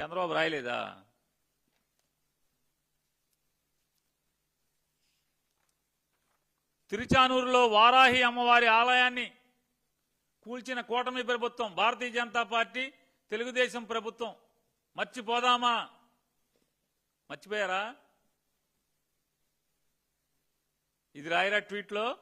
చంద్రబాబు రాయలేదా? తిరుచానూరులో వారాహి అమ్మవారి ఆలయాన్ని కూల్చిన కూటమి ప్రభుత్వం భారతీయ జనతా పార్టీ తెలుగుదేశం ప్రభుత్వం. మర్చిపోదామా? మర్చిపోయారా? ఇది రాయరా ట్వీట్లో?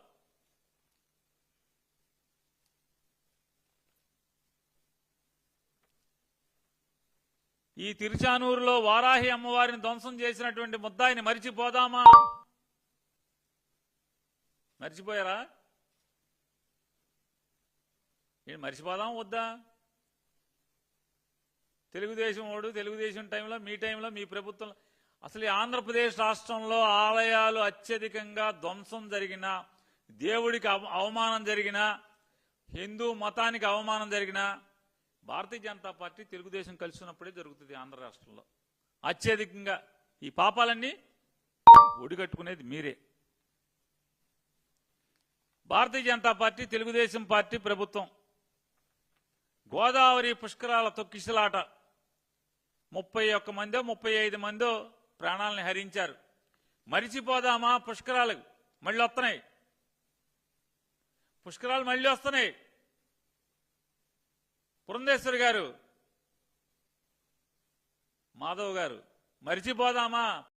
ఈ తిరుచానూరులో వారాహి అమ్మవారిని ధ్వంసం చేసినటువంటి ముద్దాయిని మరిచిపోదామా? మర్చిపోయారా? నేను మర్చిపోదాం వద్దా? తెలుగుదేశం వాడు తెలుగుదేశం టైంలో మీ టైంలో మీ ప్రభుత్వం. అసలు ఈ ఆంధ్రప్రదేశ్ రాష్ట్రంలో ఆలయాలు అత్యధికంగా ధ్వంసం జరిగిన దేవుడికి అవ- అవమానం జరిగిన హిందూ మతానికి అవమానం జరిగినా భారతీయ జనతా పార్టీ తెలుగుదేశం కలిసి ఉన్నప్పుడే జరుగుతుంది ఆంధ్ర రాష్ట్రంలో. అత్యధికంగా ఈ పాపాలన్నీ ఒడిగట్టుకునేది మీరే. భారతీయ జనతా పార్టీ తెలుగుదేశం పార్టీ ప్రభుత్వం గోదావరి పుష్కరాల తొక్కిసలాట ముప్పై ఒక్క మందో ముప్పై ఐదు మందో ప్రాణాలను హరించారు. మరిచిపోదామా పుష్కరాలు మళ్ళీ వస్తున్నాయి పుష్కరాలు మళ్ళీ వస్తున్నాయి పురంధేశ్వరి గారు మాధవ్ గారు మరిచిపోదామా?